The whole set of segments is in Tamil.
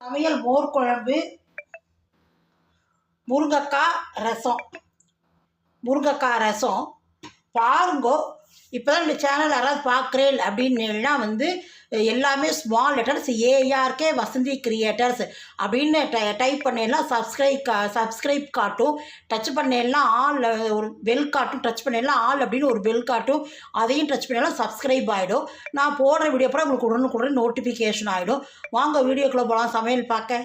சமையல் மோர் குழம்பு முருங்கக்காய் ரசம். முருங்கக்காய் ரசம் பாருங்கோ இப்போ தான் இந்த சேனல் யாராவது பார்க்குறேன் அப்படின்னா வந்து எல்லாமே small letters ARK Vasanthi creators அப்படின்னு டை டைப் பண்ணலாம் சப்ஸ்கிரைப் கா சப்ஸ்கிரைப் காட்டும். டச் பண்ணலாம் ஆல் ஒரு பெல் காட்டும். டச் பண்ணலாம் ஆல் அப்படின்னு ஒரு பெல் காட்டும். அதையும் டச் பண்ணலாம் சப்ஸ்கிரைப் ஆகிடும் நான் போடுற வீடியோ அப்புறம் உங்களுக்கு உடனுக்குடன் நோட்டிஃபிகேஷன் ஆகிடும் வாங்க வீடியோக்குள்ளே போகலாம் சமையல் பார்க்க.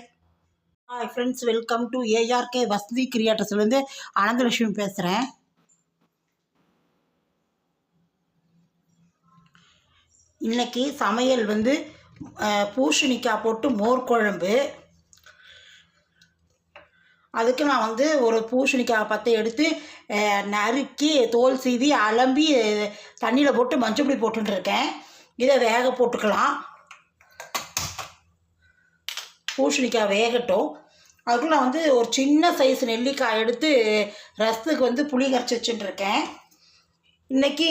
Hi friends welcome to ARK Vasanthi கிரியேட்டர்ஸ்லேருந்து Ananthalakshmi பேசுகிறேன் இன்றைக்கி சமையல் வந்து பூஷணிக்காய் பூசணிக்காய் போட்டு மோர் குழம்பு. அதுக்கு நான் வந்து ஒரு பூசணிக்காய் பற்ற எடுத்து நறுக்கி தோல் சீவி அலம்பி தண்ணியில் போட்டு மஞ்சப்பொடி போட்டுருக்கேன் இதை வேக போட்டுக்கலாம். பூசணிக்காய் வேகட்டும். அதுக்குள்ள நான் வந்து ஒரு சின்ன சைஸ் நெல்லிக்காய் எடுத்து ரசத்துக்கு வந்து புளி கரைச்சி வச்சுட்டுருக்கேன். இன்னைக்கு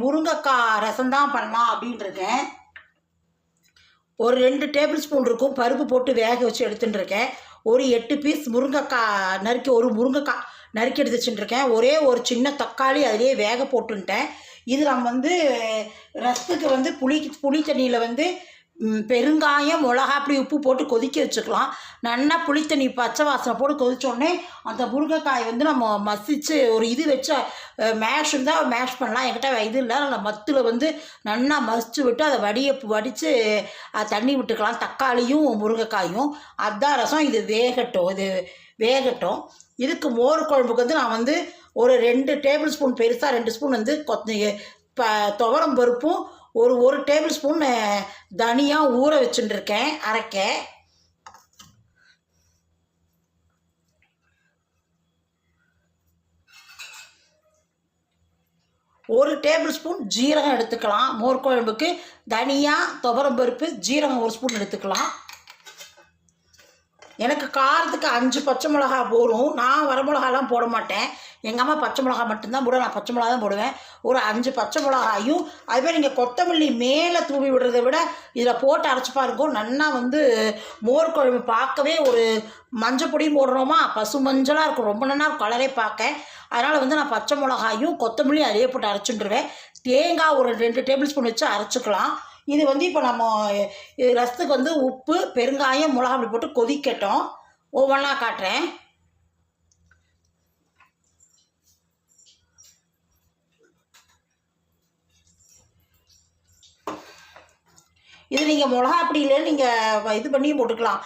முருங்கைக்காய் ரசம் தான் பண்ணலாம் அப்படின்னு இருக்கேன் ஒரு ரெண்டு டேபிள் ஸ்பூன் இருக்கும். பருப்பு போட்டு வேக வச்சு எடுத்துட்டு இருக்கேன் ஒரு எட்டு பீஸ் முருங்கைக்காய் நறுக்கி ஒரு முருங்கைக்காய் நறுக்கி எடுத்து வச்சுட்டுருக்கேன் ஒரே ஒரு சின்ன தக்காளி அதிலே வேக போட்டுன்ட்டேன். இது நம்ம வந்து ரசத்துக்கு வந்து புளி புளி தண்ணியில் வந்து பெருங்காயம் மிளகா அப்படி உப்பு போட்டு கொதிக்க வச்சுக்கலாம். நல்லா புளித்தண்ணி பச்சை வாசனை போட்டு கொதிச்சோடனே அந்த முருங்கைக்காய் வந்து நம்ம மசிச்சு ஒரு இது வச்சு மேஷ் இருந்தால் மேஷ் பண்ணலாம். என்கிட்ட இது இல்லை. நம்ம மத்தில் வந்து நல்லா மசிச்சு விட்டு அதை வடிய வடித்து தண்ணி விட்டுக்கலாம். தக்காளியும் முருங்கைக்காயும். அதான் ரசம். இது வேகட்டும். இது வேகட்டும். இதுக்கு மோர் குழம்புக்கு வந்து நான் வந்து ஒரு ரெண்டு டேபிள் ஸ்பூன் பெருசாக ரெண்டு ஸ்பூன் வந்து கொத்த ப துவரம் பருப்பும் ஒரு ஒரு டேபிள் ஸ்பூன் தனியாக ஊற வச்சுட்டுருக்கேன் அரைக்க. ஒரு டேபிள் ஸ்பூன் ஜீரகம் எடுத்துக்கலாம். மோர் குழம்புக்கு தனியாக துவரம் பருப்பு ஜீரகம் ஒரு ஸ்பூன் எடுத்துக்கலாம். எனக்கு காரத்துக்கு அஞ்சு பச்சை மிளகா போடும் நான் வரமிளகாலாம் போட மாட்டேன். எங்கள் அம்மா பச்சை மிளகா மட்டும்தான் போடுவேன் நான் பச்சை மிளகா தான் போடுவேன். ஒரு அஞ்சு பச்சை மிளகாயும் அதுமாதிரி நீங்கள் கொத்தமல்லி மேலே தூவி விடுறதை விட இதில் போட்டு அரைச்சிப்பா இருக்கும் நன்னா வந்து மோர் குழம்பு பார்க்கவே ஒரு மஞ்சள் பொடியும் போடுறோமா பசு மஞ்சளாக இருக்கும் ரொம்ப நல்லா இருக்கும் கலரே பார்க்க. அதனால் வந்து நான் பச்சை மிளகாயும் கொத்தமல்லியும் அதே போட்டு அரைச்சிட்டுருவேன். தேங்காய் ஒரு ரெண்டு டேபிள் ஸ்பூன் வச்சு அரைச்சிக்கலாம். இது வந்து இப்போ நம்ம இது ரசத்துக்கு வந்து உப்பு பெருங்காயம் மிளகா அப்படி போட்டு கொதிக்கட்டும். ஒவ்வொன்றா காட்டுறேன். இது நீங்கள் மிளகா அப்படி நீங்கள் இது பண்ணியும் போட்டுக்கலாம்.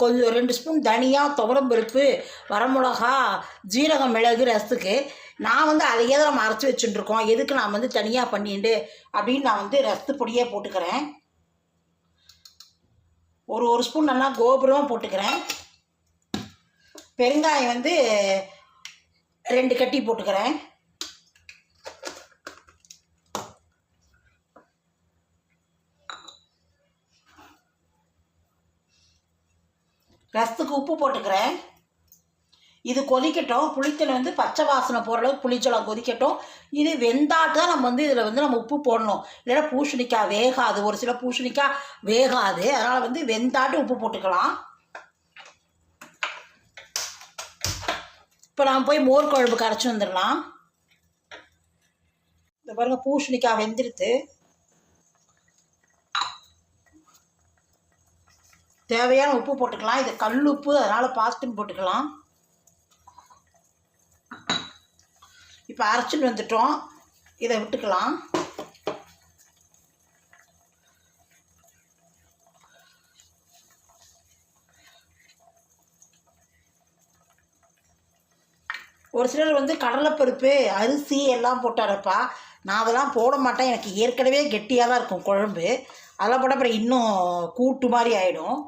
கொஞ்சம் ரெண்டு ஸ்பூன் தனியாக துவரம் பருப்பு வரமிளகா ஜீரகம் மிளகு ரசத்துக்கு. நான் வந்து அதையே தான் நம்ம அரைச்சி வச்சுட்டுருக்கோம். எதுக்கு நான் வந்து தனியாக பண்ணிட்டு அப்படின்னு நான் வந்து ரசத்து பொடியே போட்டுக்கிறேன். ஒரு ஒரு ஸ்பூன் நல்லா கோபுரமாக போட்டுக்கிறேன். பெருங்காயம் வந்து ரெண்டு கட்டி போட்டுக்கிறேன். ரசத்துக்கு உப்பு போட்டுக்கிறேன். இது கொதிக்கட்டும். புளித்தல் வந்து பச்சை வாசனை போகிற அளவுக்கு புளிச்சலம் கொதிக்கட்டும். இது வெந்தாட்டு தான் நம்ம வந்து இதில் வந்து நம்ம உப்பு போடணும். இல்லைன்னா பூசணிக்காய் வேகாது. ஒரு சில பூசணிக்காய் வேகாது. அதனால் வந்து வெந்தாட்டு உப்பு போட்டுக்கலாம். இப்போ நாம் போய் மோர் குழம்பு கரைச்சி வந்துடலாம். இந்த பாருங்கள் பூசணிக்காய் வெந்துடுத்து தேவையான உப்பு போட்டுக்கலாம். இது கல் உப்பு அதனால் பார்த்துன்னு போட்டுக்கலாம். இப்போ அரைச்சிட்டு வந்துட்டோம். இதை விட்டுக்கலாம். ஒரு சிலர் வந்து கடலைப்பருப்பு அரிசி எல்லாம் போட்டு அரைப்பா நான் அதெல்லாம் போட மாட்டேன். எனக்கு ஏற்கனவே கெட்டியாக தான் இருக்கும் குழம்பு. அதெல்லாம் போட்டால் அப்புறம் இன்னும் கூட்டு மாதிரி ஆகிடும்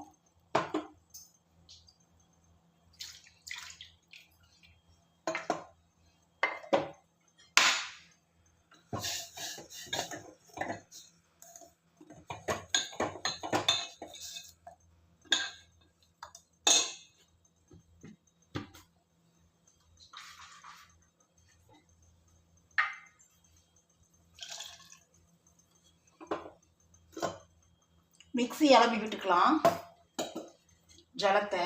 மிக்ஸி இளம்பி விட்டுக்கலாம். ஜலத்தை.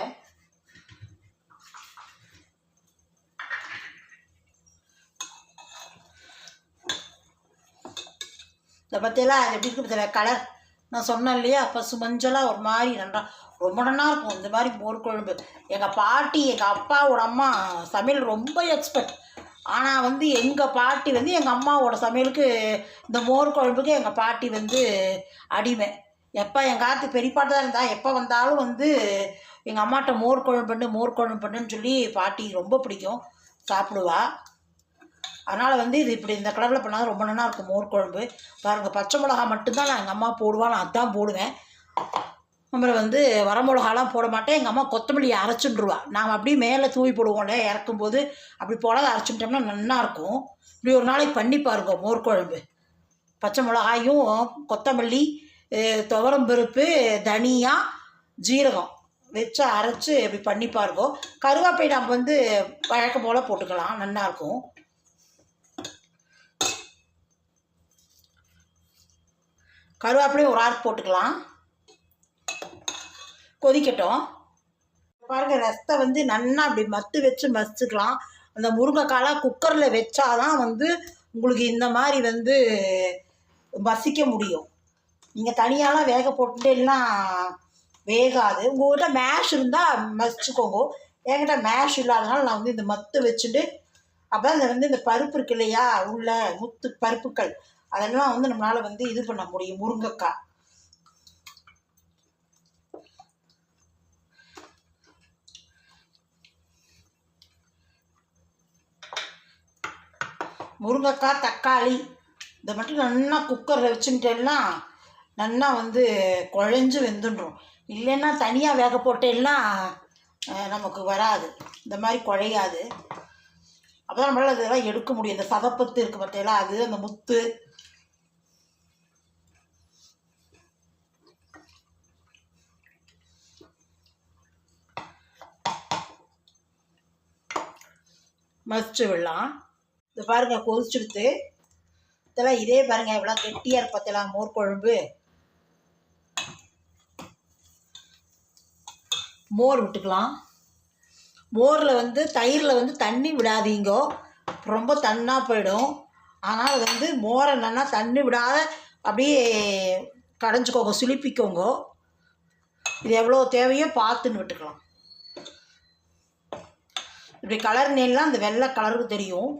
இந்த பற்றியெல்லாம் அது எப்படி இருக்கு பற்றியில கலர் நான் சொன்னேன் இல்லையா? பசு மஞ்சளாக ஒரு மாதிரி நல்லா ரொம்ப நல்லா இருக்கும். இந்த மாதிரி மோர் குழம்பு. எங்கள் பாட்டி எங்கள் அப்பாவோட அம்மா சமையல் ரொம்ப எக்ஸ்பர்ட் ஆனால் வந்து எங்கள் பாட்டி வந்து எங்கள் அம்மாவோட சமையலுக்கு இந்த மோர் குழம்புக்கு எங்கள் பாட்டி வந்து அடிமை. எப்போ எங்கள் ஆத்து பெரியப்பாட்டு தான் இருந்தால் எப்போ வந்தாலும் வந்து எங்கள் அம்மாட்ட மோர் குழம்பு பண்ணு மோர் குழம்பு பண்ணுன்னு சொல்லி பாட்டி ரொம்ப பிடிக்கும். சாப்பிடுவா. அதனால் வந்து இது இப்படி இந்த கலரில் பண்ணால் ரொம்ப நல்லா இருக்கும் மோர் குழம்பு. பாருங்கள் பச்சை மிளகா மட்டும்தான் நான் எங்கள் அம்மா போடுவாள் நான் அதான் போடுவேன். அப்புறம் வந்து வரமிளகாலாம் போட மாட்டேன். எங்கள் அம்மா கொத்தமல்லியை அரைச்சுட்டுருவா நாம் அப்படியே மேலே தூவி போடுவோம்ல இறக்கும்போது அப்படி போடாத அரைச்சுட்டோம்னா நல்லாயிருக்கும் இப்படி ஒரு நாளைக்கு பண்ணி பாருங்க மோர் குழம்பு. பச்சை மிளகாயும் கொத்தமல்லி துவரம் பருப்பு தனியா ஜீரகம் வச்சு அரைச்சி இப்படி பண்ணி பாருங்க. கருவேப்பை நம்ம வந்து வழக்கம் போல் போட்டுக்கலாம். நல்லாயிருக்கும் கருவேப்பிலையும் ஒரு ஆறு போட்டுக்கலாம். கொதிக்கட்டும். பாருங்கள் ரசத்தை வந்து நல்லா அப்படி மத்து வச்சு மசிச்சுக்கலாம். அந்த முருங்கைக்காலாம் குக்கரில் வச்சாதான் வந்து உங்களுக்கு இந்த மாதிரி வந்து மசிக்க முடியும். நீங்கள் தனியாலாம் வேக போட்டுட்டேலாம் வேகாது. உங்கள்கிட்ட மேஷ் இருந்தால் மசிச்சுக்கோங்க. என்கிட்ட மேஷ் இல்லாதனால நான் வந்து இந்த மத்து வச்சுட்டு அப்போ அதில் வந்து இந்த பருப்பு இருக்கு இல்லையா உள்ள முத்து பருப்புக்கள் அதெல்லாம் வந்து நம்மளால் வந்து இது பண்ண முடியும் முருங்கைக்காய். முருங்கைக்காய் தக்காளி இதை மட்டும் நல்லா குக்கரில் வச்சுட்டேன்னா நல்லா வந்து குழஞ்சு வெந்துடும் இல்லைன்னா தனியாக வேக போட்டேன்னா நமக்கு வராது. இந்த மாதிரி குழையாது. அப்போ தான் நம்மளால் இதெல்லாம் எடுக்க முடியும். இந்த சதப்பத்து இருக்குது பார்த்தீங்களா? அது அந்த முத்து. மசிச்சு விடலாம். இது பாருங்க கொதிச்சுடுத்து. இதெல்லாம் இதே பாருங்க எவ்வளோ கெட்டியாக இருக்கு பார்த்தீங்களா மோர் குழம்பு. மோர் விட்டுக்கலாம். மோரில் வந்து தயிரில் வந்து தண்ணி விடாதீங்கோ. ரொம்ப தண்ணாக போயிடும். ஆனால் வந்து மோரை என்னென்னா தண்ணி விடாத அப்படியே கடைஞ்சிக்கோங்க சுளிப்பிக்கோங்க. இது எவ்வளோ தேவையோ பார்த்துன்னு விட்டுக்கலாம். இப்படி கலர் நெல்லாம் அந்த வெள்ளை கலருக்கு தெரியும்.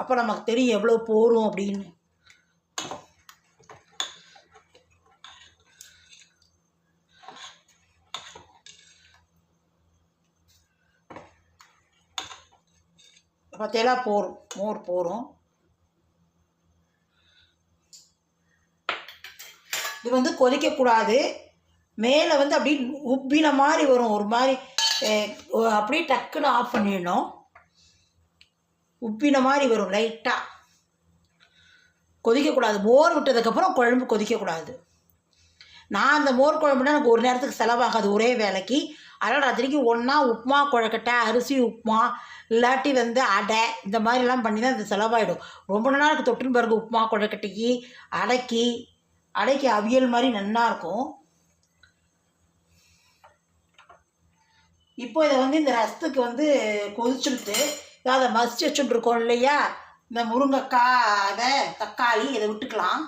அப்போ நமக்கு தெரியும் எவ்வளோ போரும் அப்படின்னு. பார்த்தீங்களா போரும் மோர் போரும். இது வந்து கொதிக்கக்கூடாது மேலே வந்து அப்படியே உப்பின மாதிரி வரும். ஒரு மாதிரி அப்படியே டக்குன்னு ஆஃப் பண்ணிடணும். உப்பின மாதிரி வரும் லைட்டாக கொதிக்கக்கூடாது மோர் விட்டதுக்கப்புறம் குழம்பு கொதிக்கக்கூடாது நான் அந்த மோர் குழம்புனா எனக்கு ஒரு நேரத்துக்கு செலவாகாது. ஒரே வேலைக்கு. அதனால் ராத்திரிக்கு ஒன்றா உப்புமா குழக்கட்டை அரிசி உப்புமா இல்லாட்டி வந்து அடை இந்த மாதிரிலாம் பண்ணி தான் இது செலவாயிடும். ரொம்ப நாளுக்கு தொட்டின் பிறகு உப்புமா குழக்கட்டைக்கு அடைக்கி அடைக்கி அவியல் மாதிரி நல்லா இருக்கும். இப்போ இதை வந்து இந்த ரசத்துக்கு வந்து கொதிச்சுடுத்து அதை மசிச்சு வச்சுட்ருக்கோம் இல்லையா? இந்த முருங்கைக்காய் அதை தக்காளி இதை விட்டுக்கலாம்.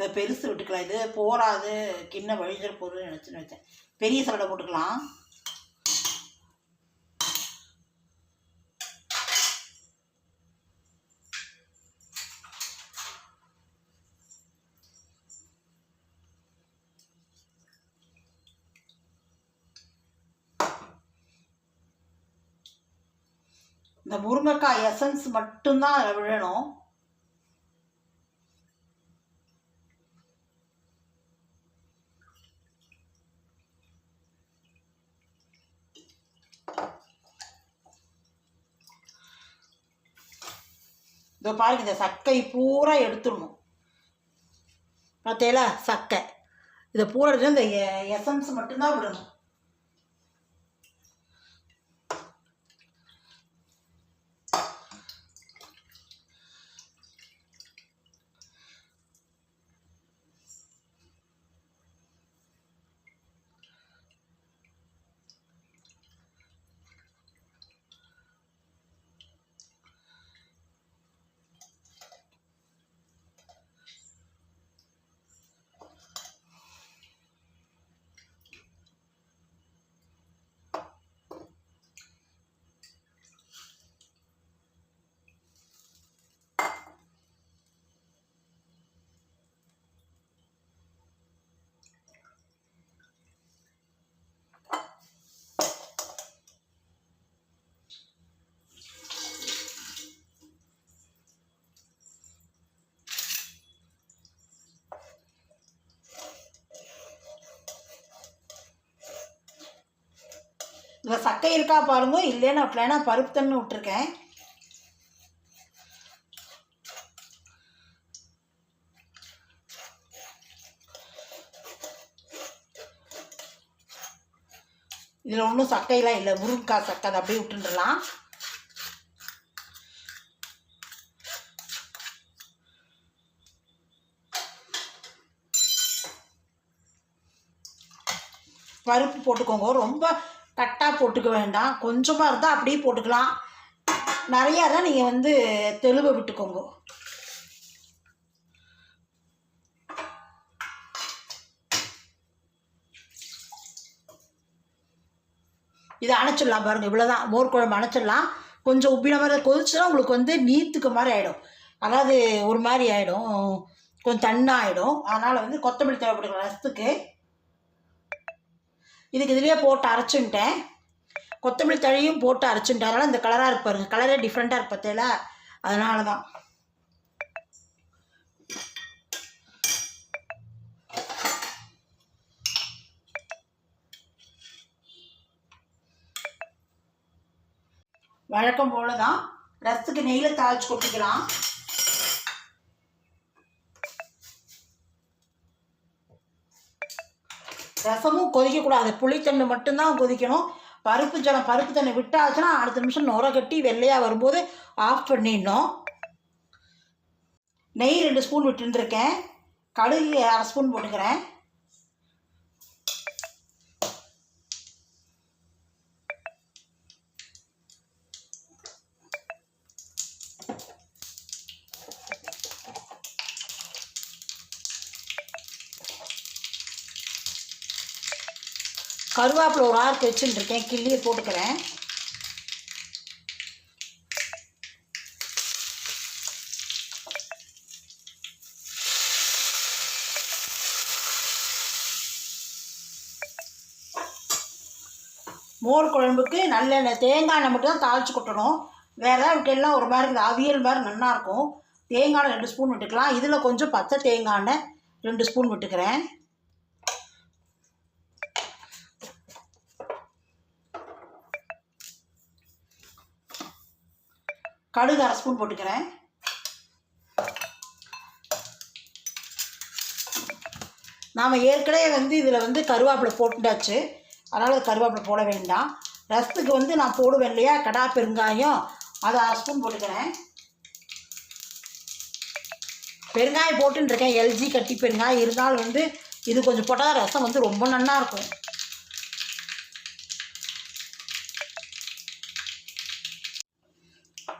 இதை பெருசு விட்டுக்கலாம். இது போராது கிண்ண வழிஞ்சல் பொருள் நினச்சின்னு வச்சேன். பெரிய சலடை போட்டுக்கலாம். இந்த முருங்கைக்காய் எசன்ஸ் மட்டும்தான் அதில் விழணும். இதோ பாருங்க இந்த சக்கை பூரா எடுத்துடணும். பார்த்தீங்களா சக்கை. இதை பூரா இந்த எசன்ஸ் மட்டும்தான் விடணும். இதில் சக்கை இருக்கா பாருங்க இல்லைன்னு விட்டலன்னா பருப்பு தண்ணி விட்டுருக்கேன். இதில் ஒன்றும் சக்கையெல்லாம் இல்லை முருங்கைக்காய் சக்கை அதை அப்படியே விட்டுடலாம் பருப்பு போட்டுக்கோங்க ரொம்ப கட்டாக போட்டுக்க வேண்டாம். கொஞ்சமாக இருந்தால் அப்படியே போட்டுக்கலாம். நிறையா தான் நீங்கள் வந்து தெளிவ விட்டுக்கோங்க. இதை அணைச்சிடலாம் பாருங்கள் இவ்வளோதான் மோர் குழம்பு அணைச்சிடலாம். கொஞ்சம் உப்பின மாதிரி கொதிச்சுன்னா உங்களுக்கு வந்து நீத்துக்கு மாதிரி ஆகிடும் அதாவது ஒரு மாதிரி ஆகிடும் கொஞ்சம் தண்ணாகிடும் அதனால் வந்து கொத்தமல்லி தேவைப்படுகிற ரசத்துக்கு இதுக்கு இதுலேயே போட்டு அரைச்சுன்ட்டேன். கொத்தமல்லி தழையும் போட்டு அரைச்சுட்டேன் அதனால் இந்த கலராக இருப்பாருங்க கலரே டிஃப்ரெண்ட்டாக இருப்பத்தேல அதனால தான் வழக்கம் போல தான் ரசத்துக்கு நெய்யில் தாளித்து கொட்டிக்கலாம் ரசமும் கொதிக்கக்கூடாது. புளித்தண்ணி மட்டும்தான் கொதிக்கணும். பருப்பு ஜலம் பருப்பு தண்ணி விட்டாச்சுன்னா அடுத்த நிமிஷம் நுர கட்டி வெள்ளையாக வரும்போது ஆஃப் பண்ணிடணும். நெய் ரெண்டு ஸ்பூன் விட்டுருக்கேன் கடுகு அரை ஸ்பூன் போட்டுக்கிறேன். கருவேப்பிலை ஒரு ஆறுக்கு வச்சுட்டுருக்கேன் கிள்ளியை போட்டுக்கிறேன். மோர் குழம்புக்கு நல்லெண்ணெய் தேங்காய் எண்ணெய் மட்டும் தான் தாளித்து கொட்டணும். வேறு ஏதாவது எல்லாம் ஒரு மாதிரி இருக்குது. அவியல் மாதிரி நல்லாயிருக்கும் தேங்காய் ரெண்டு ஸ்பூன் விட்டுக்கலாம். இதில் கொஞ்சம் பச்சை தேங்காய் எண்ணெய் ரெண்டு ஸ்பூன் விட்டுக்கிறேன். கடுகு அரை ஸ்பூன் போட்டுக்கிறேன். நாம் ஏற்கனவே வந்து இதில் வந்து கருவேப்பிலை போட்டுட்டாச்சு அதனால் கருவேப்பிலை போட வேண்டாம். ரசத்துக்கு வந்து நான் போடுவேன் இல்லையா? கடா பெருங்காயம். அதை அரை ஸ்பூன் போட்டுக்கிறேன். பெருங்காயம் போட்டுருக்கேன் எல்ஜி கட்டி பெருங்காயம். இருந்தாலும் வந்து இது கொஞ்சம் போட்டால் ரசம் வந்து ரொம்ப நல்லா இருக்கும்.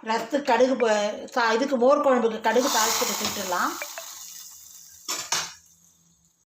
ரசத்துக்கு கடுகு சா இதுக்கு மோர் குழம்புக்கு கடுகு தாளிச்சு விட்டுடலாம்